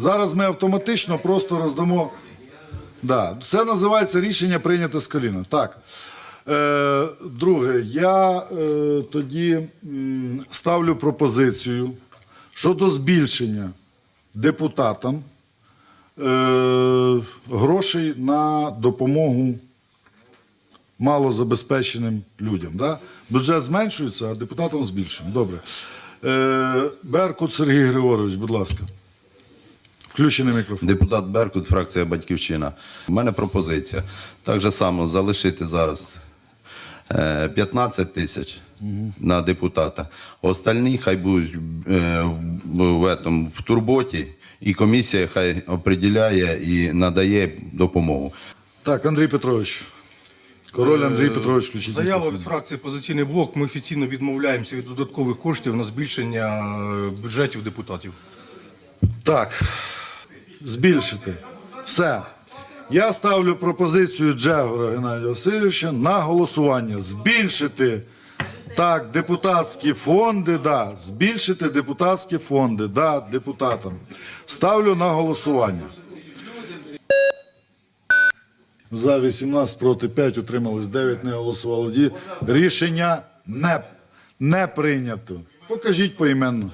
Зараз ми автоматично просто роздамо. Да, це називається рішення прийняте з коліна. Так. Е, друге, я е, тоді ставлю пропозицію щодо збільшення депутатам е, грошей на допомогу малозабезпеченим людям. Да? Бюджет зменшується, а депутатам збільшуємо. Добре. Е, Беркут Сергій Григорович, будь ласка. Включений мікрофон. Депутат Беркут, фракція Батьківщина. У мене пропозиція. Так же само залишити зараз е, 15 тисяч на депутата. Остальні хай будуть е, в, этом, в турботі, і комісія хай определяє і надає допомогу. Так, Андрій Петрович. Король Андрій Петрович, включіть. Заява від фракції Позиційний блок. Ми офіційно відмовляємося від додаткових коштів на збільшення е, бюджетів депутатів. Так, збільшити. Все. Я ставлю пропозицію Джегора Геннадія Васильовича на голосування. Збільшити так, депутатські фонди, да, збільшити депутатські фонди, да, депутатам. Ставлю на голосування. За 18, проти 5, утримались 9, не голосувало. Рішення не, не прийнято. Покажіть поіменно.